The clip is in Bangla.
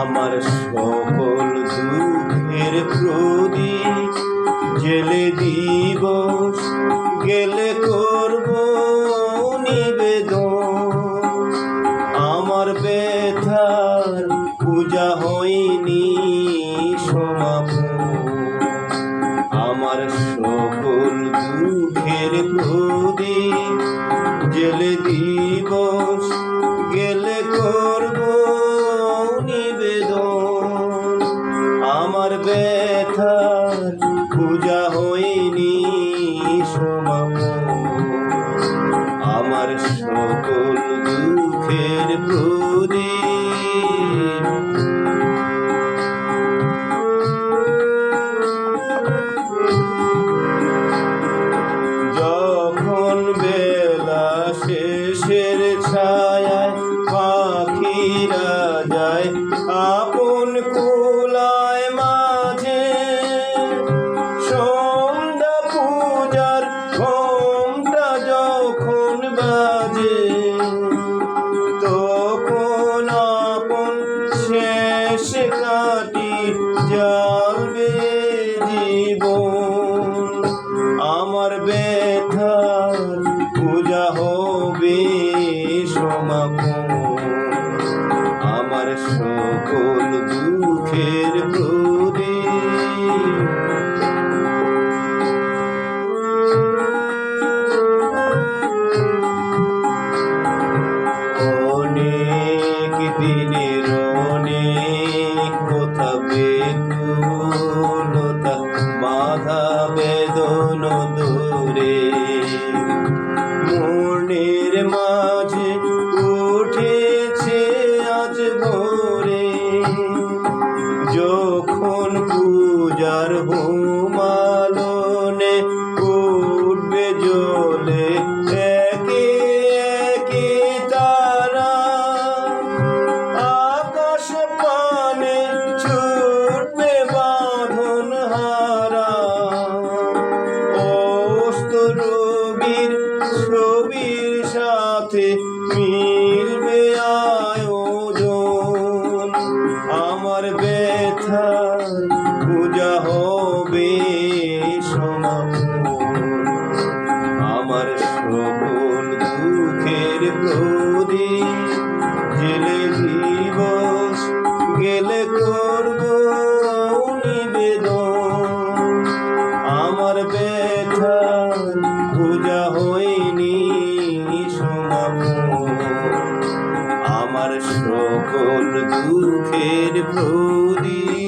আমার সকল দুঃখের প্রদীপ জেলে দিবস গেলে করব নিবেদন। আমার ব্যথার পূজা হয়নি। পূজা হয়নি সমাপন আমার সকল দুঃখের প্রদীপ। যখন বেলা শেষের ছায়ায় পাখিরা যায়, আপন কুলায় যাবে জীবন আমার ব্যথার পূজা হবে সমাপন। আমার সকল দুঃখের ভোরে যখন পূজার হোমালনে উঠবে জলে, একে একে তারা আকাশ পানে ছুটবে বাঁধন হারা। অস্ত রবির ছবির সাথে মিলবে পূজা হবে আমার সকল দুঃখের প্রদীপ, জেলে দিবস গেলে করব নিবেদন। আমার ব্যথার পূজা হয়নি সমাপন আমার সকল দুঃখের প্রদীপ